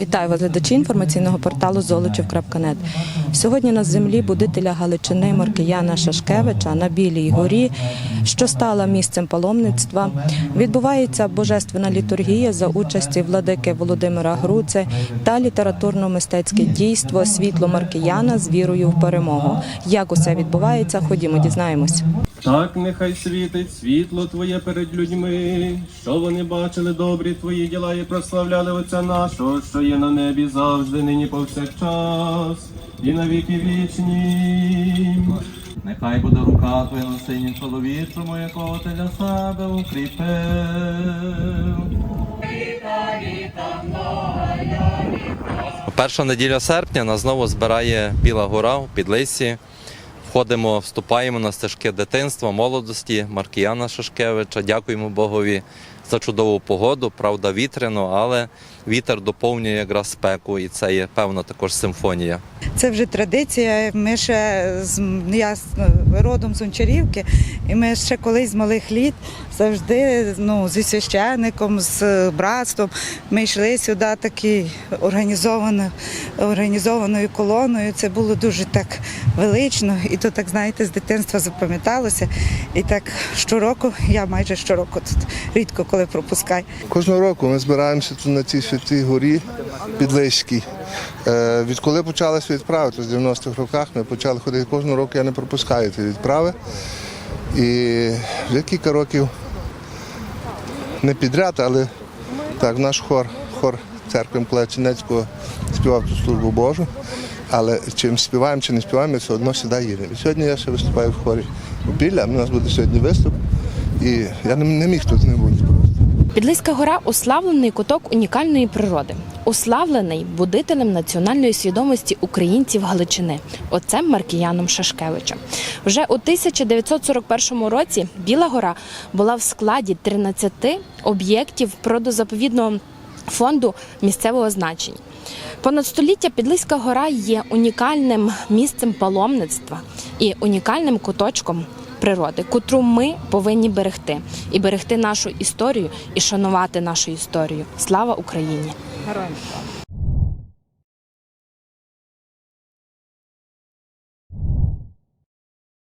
Вітаю вас, глядачі інформаційного порталу Золочів.нет. Сьогодні на землі будителя Галичини Маркияна Шашкевича на Білій горі, що стала місцем паломництва, відбувається божественна літургія за участі владики Володимира Груце та літературно-мистецьке дійство Світло Маркияна з вірою в перемогу. Як усе відбувається, ходімо, дізнаємось. Так нехай світить світло Твоє перед людьми, що вони бачили добрі Твої діла і прославляли Отця нашого, що є на небі завжди, нині повсякчас, і на віки вічні. Нехай буде рука твоя на сині чоловічому, якого ти для себе укріпив. Перша неділя серпня нас знову збирає Біла Гора у Підлисі. Входимо, вступаємо на стежки дитинства, молодості Маркіяна Шашкевича. Дякуємо Богові за чудову погоду. Правда, вітряно, але вітер доповнює якраз спеку, і це є певна також симфонія. Це вже традиція. Ми ще я родом з Гончарівки, і ми ще колись з малих літ завжди ну, зі священником, з братством. Ми йшли сюди такі організовано, організованою колоною. Це було дуже так велично, і то так знаєте, з дитинства запам'яталося. І так щороку, я майже щороку тут рідко коли пропускаю. Кожного року ми збираємося тут на цій святій горі Підлиській. Е, Відколи почалися відправи, то з 90-х роках ми почали ходити. Кожного року я не пропускаю ці відправи. І вже кілька років не підряд, але так, наш хор, хор церкви Миколая-Цінецького співав ту службу Божу. Але чим співаємо чи не співаємо, ми все одно сюди їдемо. Сьогодні я ще виступаю в хорі Біля, у нас буде сьогодні виступ. І я не міг тут не бути просто. Підлиська гора уславлений куток унікальної природи, уславлений будителем національної свідомості українців Галичини, отцем Маркіяном Шашкевичем. Вже у 1941 році Біла гора була в складі 13 об'єктів природозаповідного фонду місцевого значення. Понад століття Підлиська гора є унікальним місцем паломництва і унікальним куточком природи, котру ми повинні берегти і берегти нашу історію і шанувати нашу історію. Слава Україні! Героям слава!